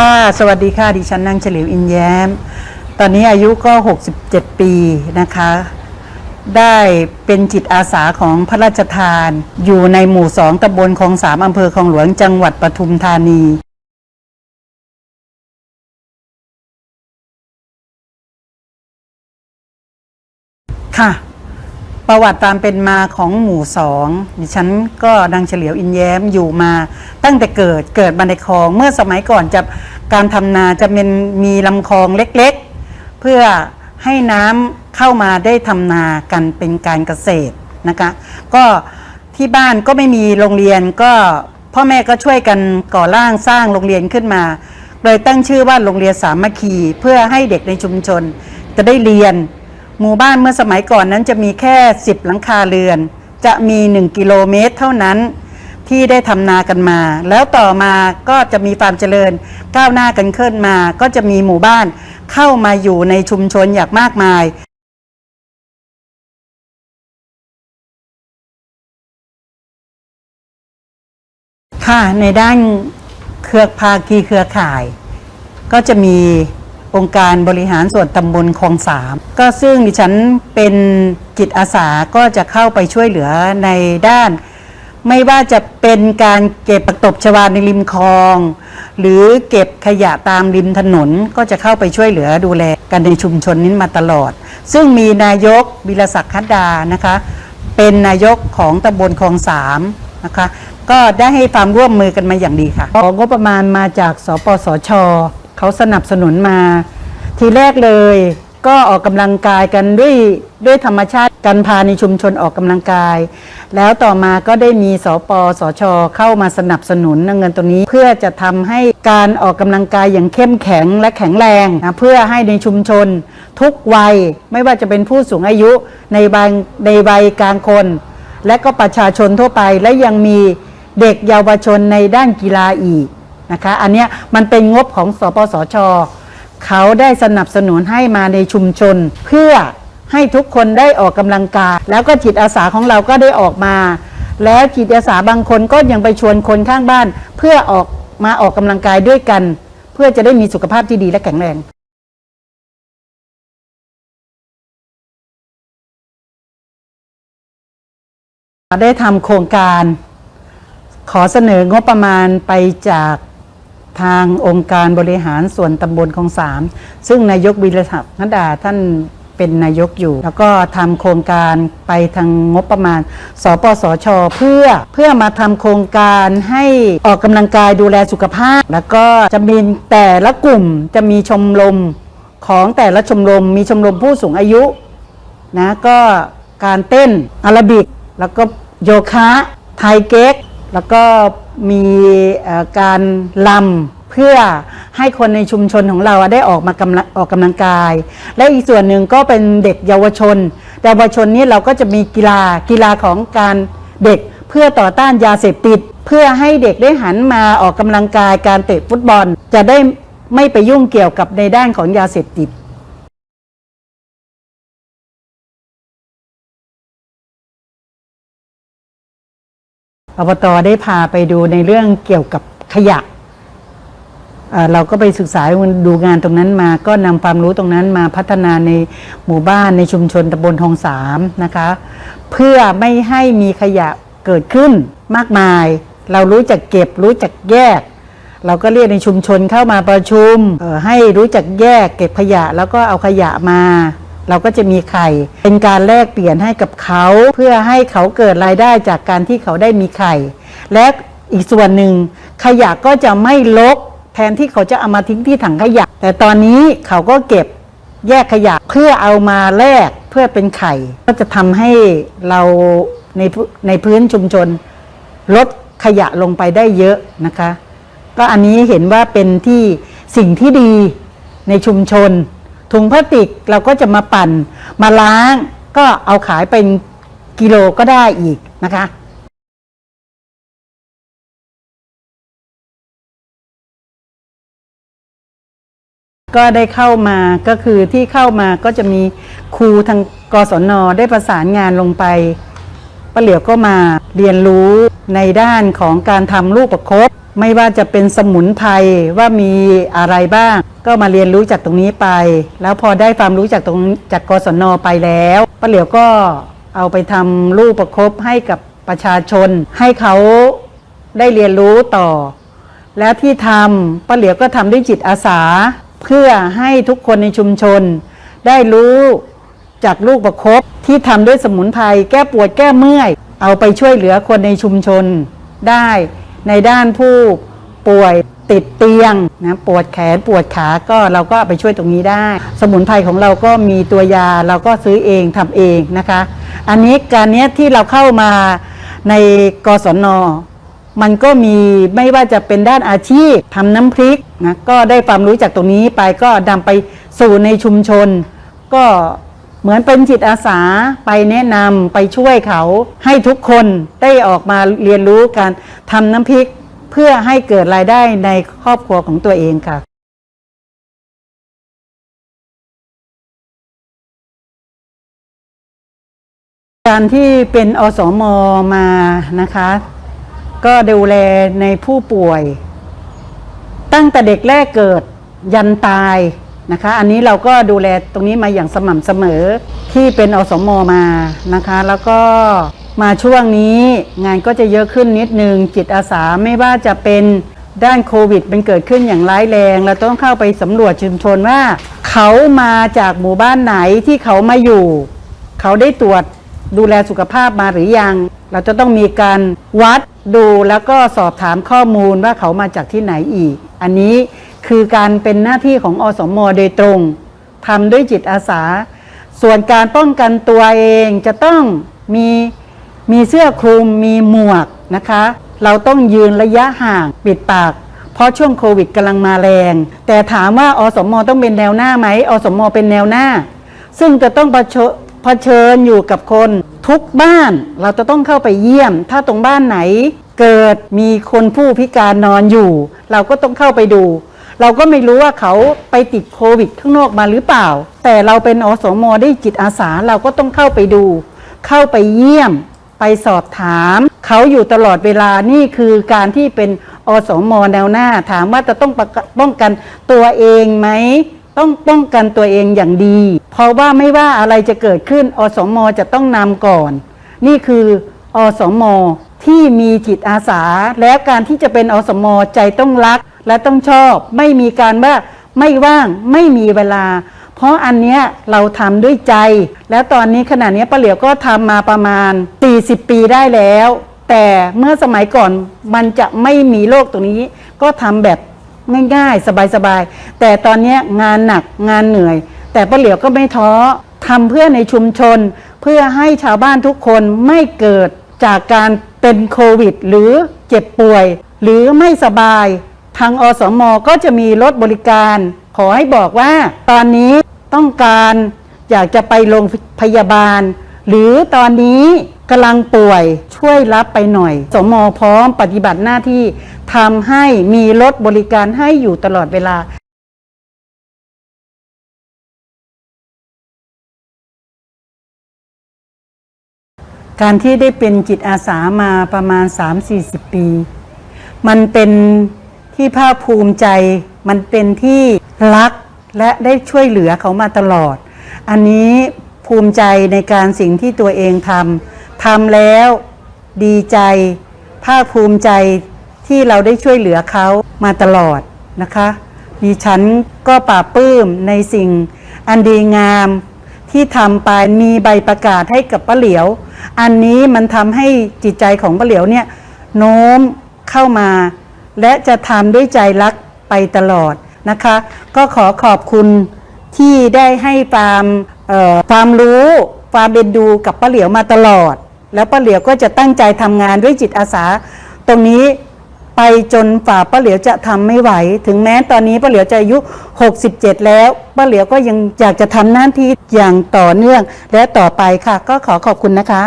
ค่ะสวัสดีค่ะ ดิฉันนางเฉลียวอินแย้ม ตอนนี้อายุก็ 67 ปีนะคะ ได้เป็นจิตอาสาของพระราชทาน อยู่ในหมู่สองตำบลคลองสามอำเภอคลองหลวงจังหวัดปทุมธานี ค่ะ ประวัติตามเป็นมาของหมู่สองดิฉันก็ดังเฉลียวอินแย้มอยู่มา ตั้งแต่เกิดเกิดบันไดคลอง เมื่อสมัยก่อนจะการทำนาจะเป็นมีลำคลองเล็กๆ เพื่อให้น้ำเข้ามาได้ทำนากันเป็นการเกษตรนะคะ ก็ที่บ้านก็ไม่มีโรงเรียนก็พ่อแม่ก็ช่วยกันก่อร่างสร้างโรงเรียนขึ้นมา โดยตั้งชื่อว่าโรงเรียนสามัคคี เพื่อให้เด็กในชุมชนจะได้เรียน หมู่บ้านเมื่อสมัยก่อนนั้นจะมีแค่ 10 หลังคาเรือน จะมี 1 กิโลเมตรเท่านั้นที่ได้ทำนากันมา แล้วต่อมาก็จะมีความเจริญก้าวหน้ากันขึ้นมา ก็จะมีหมู่บ้านเข้ามาอยู่ในชุมชนอย่างมากมายค่ะในด้านเครือภาคีเครือข่าย ก็จะมี องค์การบริหารส่วนตำบลคลองสามก็ซึ่งดิฉันเป็นจิตอาสาก็จะเข้าไปช่วยเหลือในด้าน ไม่ว่าจะเป็นการเก็บปักตบชวาในริมคลอง หรือเก็บขยะตามริมถนนก็จะเข้าไปช่วยเหลือดูแลกันในชุมชนนี้มาตลอด ซึ่งมีนายกบิลศักดิ์คัดดานะคะ เป็นนายกของตำบลคลองสามนะคะก็ได้ให้ความร่วมมือกันมาอย่างดีค่ะของบประมาณมาจากสปสช เขาสนับสนุนมา ทีแรกเลยก็ออกกำลังกายกันด้วยด้วยธรรมชาติกันพาในชุมชนออกกำลังกาย แล้วต่อมาก็ได้มีสปสช เข้ามาสนับสนุนเงินตัวนี้ เพื่อจะทำให้การออกกำลังกายอย่างเข้มแข็งและแข็งแรงนะเพื่อให้ในชุมชน ทุกวัยไม่ว่าจะเป็นผู้สูงอายุในบางในวัยกลางคน และก็ประชาชนทั่วไปและยังมีเด็กเยาวชนในด้านกีฬาอีก นะคะ อันเนี้ยมันเป็นงบของสปสช เขาได้สนับสนุนให้มาในชุมชน เพื่อให้ทุกคนได้ออกกำลังกาย แล้วก็จิตอาสาของเราก็ได้ออกมา แล้วจิตอาสาบางคนก็ยังไปชวนคนข้างบ้าน เพื่อออกมาออกกำลังกายด้วยกัน เพื่อจะได้มีสุขภาพที่ดีและแข็งแรงได้ทำโครงการขอเสนองบประมาณไปจาก ทางองค์การบริหารส่วนตำบลของสามซึ่งนายกวิรศักดิ์นดาท่านเป็นนายกอยู่ แล้วก็ทำโครงการไปทางงบประมาณ สปสช เพื่อเพื่อมาทำโครงการให้ออกกำลังกายดูแลสุขภาพ แล้วก็จะมีแต่ละกลุ่มจะมีชมรมของแต่ละชมรม มีชมรมผู้สูงอายุนะก็การเต้นอาราบิก แล้วก็โยคะไทยเก๊กแล้วก็ มีการลำเพื่อให้คนในชุมชนของเราได้ออกมากำลังออกกำลังกาย และอีกส่วนหนึ่งก็เป็นเด็กเยาวชน เยาวชนนี้เราก็จะมีกีฬากีฬาของการเด็กเพื่อต่อต้านยาเสพติด เพื่อให้เด็กได้หันมาออกกำลังกายการเตะฟุตบอล จะได้ไม่ไปยุ่งเกี่ยวกับในด้านของยาเสพติด อบตได้พาไปดูในเรื่องเกี่ยวกับขยะเราก็ไปศึกษาดูงานตรงนั้นมา ก็นำความรู้ตรงนั้นมาพัฒนาในหมู่บ้านในชุมชนตำบลทองสามนะคะ เพื่อไม่ให้มีขยะเกิดขึ้นมากมาย เรารู้จักเก็บรู้จักแยก เราก็เรียกในชุมชนเข้ามาประชุมให้รู้จักแยกเก็บขยะแล้วก็เอาขยะมา เราก็จะมีไข่ เป็นการแลกเปลี่ยนให้กับเขา เพื่อให้เขาเกิดรายได้จากการที่เขาได้มีไข่ และอีกส่วนหนึ่งขยะก็จะไม่ลกแทนที่เขาจะเอามาทิ้งที่ถังขยะ แต่ตอนนี้เขาก็เก็บแยกขยะเพื่อเอามาแลกเพื่อเป็นไข่ ก็จะทำให้เราในพื้นในพื้นชุมชน ลดขยะลงไปได้เยอะนะคะ ก็อันนี้เห็นว่าเป็นที่สิ่งที่ดีในชุมชน ถุงพลาสติกเราก็จะมาปั่น มาล้างก็เอาขายเป็นกิโลก็ได้อีกนะคะก็ได้เข้ามาก็คือที่เข้ามาก็จะมีครูทางกศนได้ประสานงานลงไปป้าเหลียวก็มาเรียนรู้ในด้านของการทำลูกประคบ ไม่ว่าจะเป็นสมุนไพรว่ามีอะไรบ้าง ก็มาเรียนรู้จากตรงนี้ไป แล้วพอได้ความรู้จากตรงจากกศนไปแล้วป้าเหลียวก็เอาไปทำรูปประคบให้กับประชาชน ให้เขาได้เรียนรู้ต่อ แล้วที่ทำป้าเหลียวก็ทำด้วยจิตอาสา เพื่อให้ทุกคนในชุมชน ได้รู้จากลูกประคบที่ทำด้วยสมุนไพรแก้ปวดแก้เมื่อย เอาไปช่วยเหลือคนในชุมชนได้ ในด้านผู้ป่วยติดเตียงนะปวดแขนปวดขาก็เราก็ไปช่วยตรงนี้ได้ สมุนไพรของเราก็มีตัวยาเราก็ซื้อเองทำเองนะคะ อันนี้การเนี้ยที่เราเข้ามาในกศนมันก็มีไม่ว่าจะเป็นด้านอาชีพทำน้ำพริกนะก็ได้ความรู้จากตรงนี้ไปก็นำไปสู่ในชุมชน ก็ เหมือนเป็นจิตอาสาไปแนะนำไปช่วยเขา ให้ทุกคนได้ออกมาเรียนรู้การทำน้ำพริก เพื่อให้เกิดรายได้ในครอบครัวของตัวเองค่ะการที่เป็นอสมมานะคะ ก็ดูแลในผู้ป่วย ตั้งแต่เด็กแรกเกิดยันตาย นะคะ อันนี้เราก็ดูแลตรงนี้มาอย่างสม่ำเสมอที่เป็นอสมมานะคะ แล้วก็มาช่วงนี้งานก็จะเยอะขึ้นนิดนึง จิตอาสาไม่ว่าจะเป็นด้านโควิดเป็นเกิดขึ้นอย่างร้ายแรง เราต้องเข้าไปสำรวจชุมชนว่า เขามาจากหมู่บ้านไหนที่เขามาอยู่ เขาได้ตรวจดูแลสุขภาพมาหรือยัง เราจะต้องมีการวัดดูแล้วก็สอบถามข้อมูลว่าเขามาจากที่ไหนอีก อันนี้ คือการเป็นหน้าที่ของอสมโดยตรงทำด้วยจิตอาสา ส่วนการป้องกันตัวเองจะต้องมีมีเสื้อคลุมมีหมวกนะคะ เราต้องยืนระยะห่างปิดปาก เพราะช่วงโควิดกำลังมาแรง แต่ถามว่าอสมอต้องเป็นแนวหน้าไหมอสมอเป็นแนวหน้า ซึ่งจะต้องเผชิญเผชิญอยู่กับคนทุกบ้านเราจะต้องเข้าไปเยี่ยม ถ้าตรงบ้านไหน เกิดมีคนผู้พิการนอนอยู่ เราก็ต้องเข้าไปดู เราก็ไม่รู้ว่าเขาไปติดโควิดข้างนอกมาหรือเปล่า แต่เราเป็นอสมได้จิตอาสาเราก็ต้องเข้าไปดู เข้าไปเยี่ยม ไปสอบถาม เขาอยู่ตลอดเวลานี่คือการที่เป็นอสมแนวหน้าถามว่าจะต้องป้องกันตัวเองไหมต้องป้องกันตัวเองอย่างดี เพราะว่าไม่ว่าอะไรจะเกิดขึ้น อสมจะต้องนำก่อน นี่คืออสมที่มีจิตอาสา และการที่จะเป็นอสมใจต้องรัก และต้องชอบไม่มีการว่าไม่ว่างไม่มีเวลา เพราะอันเนี้ยเราทำด้วยใจ แล้วตอนนี้ขณะนี้ป้าเหลียวก็ทำมาประมาณ 40 ปีได้แล้ว แต่เมื่อสมัยก่อนมันจะไม่มีโรคตรงนี้ ก็ทำแบบง่ายๆ สบายๆ แต่ตอนนี้งานหนักงานเหนื่อย แต่ป้าเหลียวก็ไม่ท้อทำเพื่อในชุมชน เพื่อให้ชาวบ้านทุกคนไม่เกิดจากการเป็นโควิด หรือเจ็บป่วย หรือไม่สบาย ทางอสมก็จะมีรถบริการ ขอให้บอกว่า ตอนนี้ต้องการอยากจะไปโรงพยาบาล หรือตอนนี้กำลังป่วยช่วยรับไปหน่อย สมอพร้อมปฏิบัติหน้าที่ทำให้มีรถบริการให้อยู่ตลอดเวลาการที่ได้เป็นจิตอาสามาประมาณ 3-40 ปี มันเป็น ที่ภาคภูมิใจมันเป็นที่รักและได้ช่วยเหลือเขามาตลอด อันนี้ภูมิใจในการสิ่งที่ตัวเองทำทำแล้วดีใจ ภาคภูมิใจที่เราได้ช่วยเหลือเขามาตลอดนะคะดิฉันก็ปราปลื้มในสิ่งอันดีงามที่ทำไปมีใบประกาศให้กับป้าเหลียว อันนี้มันทำให้จิตใจของป้าเหลียวเนี่ยโน้มเข้ามา และจะทำด้วยใจรักไปตลอดนะคะ ก็ขอขอบคุณที่ได้ให้ความความรู้ความเบ็นดูกับป้าเหลียวมาตลอด แล้วป้าเหลียวก็จะตั้งใจทำงานด้วยจิตอาสา ตรงนี้ไปจนฝ่าป้าเหลียวจะทำไม่ไหว ถึงแม้ตอนนี้ป้าเหลียวจะอายุ 67 แล้วป้าเหลียวก็ยังอยากจะทำหน้าที่อย่างต่อเนื่องและต่อไปค่ะ ก็ขอขอบคุณนะคะ